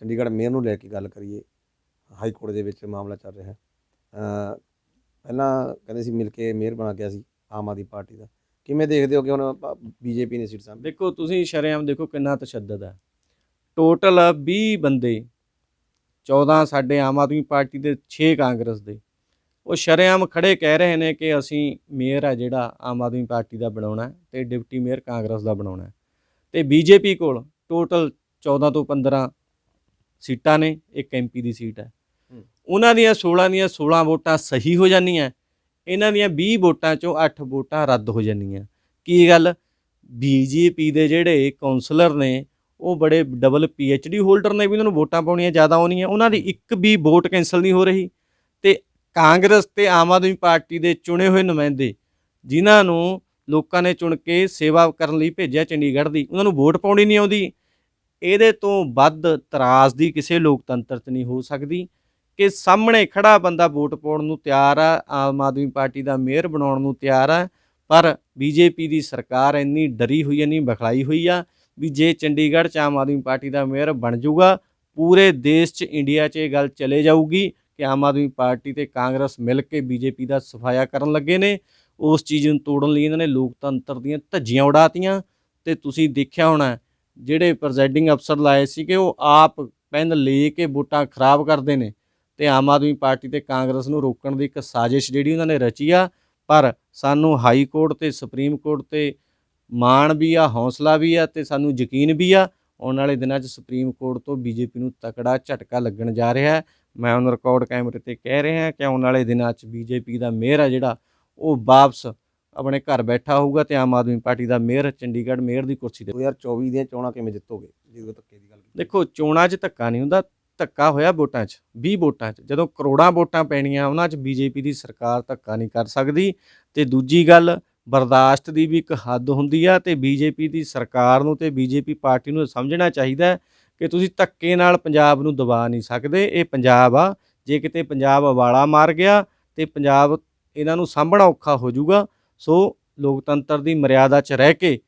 Chandigarh mayor ਨੂੰ ਲੈ ਕੇ ਗੱਲ ਕਰੀਏ ਹਾਈ ਕੋਰਟ ਦੇ ਵਿੱਚ ਮਾਮਲਾ ਚੱਲ ਰਿਹਾ ਹੈ। ਪਹਿਲਾਂ ਕਹਿੰਦੇ ਸੀ ਮਿਲ ਕੇ ਮੇਅਰ ਬਣਾ ਗਿਆ ਸੀ ਆਮ ਆਦਮੀ ਪਾਰਟੀ ਦਾ। ਕਿਵੇਂ ਦੇਖਦੇ ਹੋ ਕਿ ਹੁਣ ਬੀਜੇਪੀ ਨੇ ਸੀਟ ਸਾਂਭੀ? ਦੇਖੋ, ਤੁਸੀਂ ਸ਼ਰੇਆਮ ਦੇਖੋ ਕਿੰਨਾ ਤਸ਼ੱਦਦ ਹੈ। ਟੋਟਲ 20 ਬੰਦੇ 14 ਸਾਡੇ ਆਮ ਆਦਮੀ ਪਾਰਟੀ ਦੇ 6 ਕਾਂਗਰਸ ਦੇ। ਉਹ ਸ਼ਰੇਆਮ ਖੜੇ ਕਹਿ ਰਹੇ ਨੇ ਕਿ ਅਸੀਂ ਮੇਅਰ ਆ ਜਿਹੜਾ ਆਮ ਆਦਮੀ ਪਾਰਟੀ ਦਾ ਬਣਾਉਣਾ ਹੈ ਤੇ ਡਿਪਟੀ ਮੇਅਰ ਕਾਂਗਰਸ ਦਾ ਬਣਾਉਣਾ ਹੈ। ਤੇ ਬੀਜੇਪੀ ਕੋਲ ਟੋਟਲ 14 ਤੋਂ 15 ਸੀਟਾਂ ਨੇ ਇੱਕ ਐਮਪੀ ਦੀ ਸੀਟ ਹੈ। ਉਹਨਾਂ ਦੀਆਂ 16 ਦੀਆਂ 16 ਵੋਟਾਂ ਸਹੀ ਹੋ ਜਾਂਦੀਆਂ ਇਹਨਾਂ ਦੀਆਂ 20 ਵੋਟਾਂ ਚੋਂ 8 ਵੋਟਾਂ ਰੱਦ ਹੋ ਜਾਂਦੀਆਂ। ਕੀ ਗੱਲ? ਬੀਜੇਪੀ ਦੇ ਜਿਹੜੇ ਕਾਉਂਸਲਰ ਨੇ ਉਹ ਬੜੇ ਡਬਲ ਪੀਐਚਡੀ ਹੋਲਡਰ ਨੇ ਵੀ ਉਹਨਾਂ ਨੂੰ ਵੋਟਾਂ ਪਾਉਣੀਆਂ ਜ਼ਿਆਦਾ ਆਉਣੀਆਂ। ਉਹਨਾਂ ਦੀ ਇੱਕ ਵੀ ਵੋਟ ਕੈਨਸਲ ਨਹੀਂ ਹੋ ਰਹੀ। ਤੇ ਕਾਂਗਰਸ ਤੇ ਆਮ ਆਦਮੀ ਪਾਰਟੀ ਦੇ ਚੁਣੇ ਹੋਏ ਨੁਮਾਇੰਦੇ ਜਿਨ੍ਹਾਂ ਨੂੰ ਲੋਕਾਂ ਨੇ ਚੁਣ ਕੇ ਸੇਵਾ ਕਰਨ ਲਈ ਭੇਜਿਆ ਚੰਡੀਗੜ੍ਹ ਦੀ ਉਹਨਾਂ ਨੂੰ ਵੋਟ ਪਾਉਣੀ ਨਹੀਂ ਆਉਂਦੀ। ਇਹਦੇ ਤੋਂ ਵੱਧ ਤਰਾਸ ਦੀ ਕਿਸੇ ਲੋਕਤੰਤਰ 'ਚ ਨਹੀਂ ਹੋ ਸਕਦੀ ਕਿ ਸਾਹਮਣੇ ਖੜਾ ਬੰਦਾ ਵੋਟ ਪਾਉਣ ਨੂੰ ਤਿਆਰ ਆ, ਆਮ ਆਦਮੀ ਪਾਰਟੀ ਦਾ ਮੇਅਰ ਬਣਾਉਣ ਨੂੰ ਤਿਆਰ ਆ, ਪਰ ਬੀਜੇਪੀ ਦੀ ਸਰਕਾਰ ਇੰਨੀ ਡਰੀ ਹੋਈ, ਇੰਨੀ ਬਖਲਾਈ ਹੋਈ ਆ ਵੀ ਜੇ ਚੰਡੀਗੜ੍ਹ 'ਚ ਆਮ ਆਦਮੀ ਪਾਰਟੀ ਦਾ ਮੇਅਰ ਬਣ ਜਾਊਗਾ, ਪੂਰੇ ਦੇਸ਼ 'ਚ ਇੰਡੀਆ 'ਚ ਇਹ ਗੱਲ ਚਲੇ ਜਾਊਗੀ ਕਿ ਆਮ ਆਦਮੀ ਪਾਰਟੀ ਤੇ ਕਾਂਗਰਸ ਮਿਲ ਕੇ ਬੀਜੇਪੀ ਦਾ ਸਫਾਇਆ ਕਰਨ ਲੱਗੇ ਨੇ। ਉਸ ਚੀਜ਼ ਨੂੰ ਤੋੜਨ ਲਈ ਇਹਨਾਂ ਨੇ ਲੋਕਤੰਤਰ ਦੀਆਂ ਧੱਜੀਆਂ ਉਡਾਤੀਆਂ ਤੇ ਤੁਸੀਂ ਦੇਖਿਆ ਹੋਣਾ ਜਿਹੜੇ ਪ੍ਰੈਜ਼ਾਈਡਿੰਗ ਅਫਸਰ ਲਾਏ ਸੀ ਕਿ ਉਹ ਆਪ ਪੈਨ ਲੈ ਕੇ ਵੋਟਾਂ ਖਰਾਬ ਕਰਦੇ ਨੇ ਤੇ ਆਮ ਆਦਮੀ ਪਾਰਟੀ ਤੇ ਕਾਂਗਰਸ ਨੂੰ ਰੋਕਣ ਦੀ ਇੱਕ ਸਾਜ਼ਿਸ਼ ਜਿਹੜੀ ਉਹਨਾਂ ਨੇ ਰਚੀ ਆ। ਪਰ ਸਾਨੂੰ ਹਾਈ ਕੋਰਟ ਤੇ ਸੁਪਰੀਮ ਕੋਰਟ ਤੇ ਮਾਣ ਵੀ ਆ, ਹੌਸਲਾ ਵੀ ਆ ਤੇ ਸਾਨੂੰ ਯਕੀਨ ਵੀ ਆ, ਆਉਣ ਵਾਲੇ ਦਿਨਾਂ 'ਚ ਸੁਪਰੀਮ ਕੋਰਟ ਤੋਂ ਬੀਜੇਪੀ ਨੂੰ ਤਕੜਾ ਝਟਕਾ ਲੱਗਣ ਜਾ ਰਿਹਾ ਹੈ। ਮੈਂ ਹੁਣ ਰਿਕਾਰਡ ਕੈਮਰੇ ਤੇ ਕਹਿ ਰਿਹਾ ਕਿ ਆਉਣ ਵਾਲੇ ਦਿਨਾਂ 'ਚ ਬੀਜੇਪੀ ਦਾ ਮੇਅਰ ਆ ਜਿਹੜਾ, ਉਹ ਵਾਪਸ ਆਪਣੇ ਘਰ ਬੈਠਾ ਹੋਊਗਾ ਤੇ ਆਮ ਆਦਮੀ ਪਾਰਟੀ ਦਾ ਮੇਅਰ ਚੰਡੀਗੜ੍ਹ ਮੇਅਰ ਦੀ ਕੁਰਸੀ ਤੇ। 2024 ਦੀਆਂ ਚੋਣਾਂ ਕਿਵੇਂ ਜਿੱਤੋਗੇ? ਜਦੋਂ ਧੱਕੇ ਦੀ ਗੱਲ ਦੇਖੋ ਚੋਣਾਂ 'ਚ ਧੱਕਾ ਨਹੀਂ ਹੁੰਦਾ ਧੱਕਾ ਹੋਇਆ ਵੋਟਾਂ 'ਚ 20 ਵੋਟਾਂ 'ਚ। ਜਦੋਂ ਕਰੋੜਾਂ ਵੋਟਾਂ ਪੈਣੀਆਂ ਉਹਨਾਂ 'ਚ ਬੀਜੇਪੀ ਦੀ ਸਰਕਾਰ ਧੱਕਾ ਨਹੀਂ ਕਰ ਸਕਦੀ। ਤੇ ਦੂਜੀ ਗੱਲ ਬਰਦਾਸ਼ਤ ਦੀ ਵੀ ਇੱਕ ਹੱਦ ਹੁੰਦੀ ਆ ਤੇ ਬੀਜੇਪੀ ਦੀ ਸਰਕਾਰ ਨੂੰ ਤੇ ਬੀਜੇਪੀ ਪਾਰਟੀ ਨੂੰ ਸਮਝਣਾ ਚਾਹੀਦਾ ਕਿ ਤੁਸੀਂ ਧੱਕੇ ਨਾਲ ਪੰਜਾਬ ਨੂੰ ਦਬਾ ਨਹੀਂ ਸਕਦੇ। ਇਹ ਪੰਜਾਬ ਆ। ਜੇ ਕਿਤੇ ਪੰਜਾਬ ਵਾਲਾ ਮਾਰ ਗਿਆ ਤੇ ਪੰਜਾਬ ਇਹਨਾਂ ਨੂੰ ਸਾਂਭਣਾ ਔਖਾ ਹੋ ਜਾਊਗਾ। ਸੋ ਲੋਕਤੰਤਰ ਦੀ ਮਰਿਆਦਾ 'ਚ ਰਹਿ ਕੇ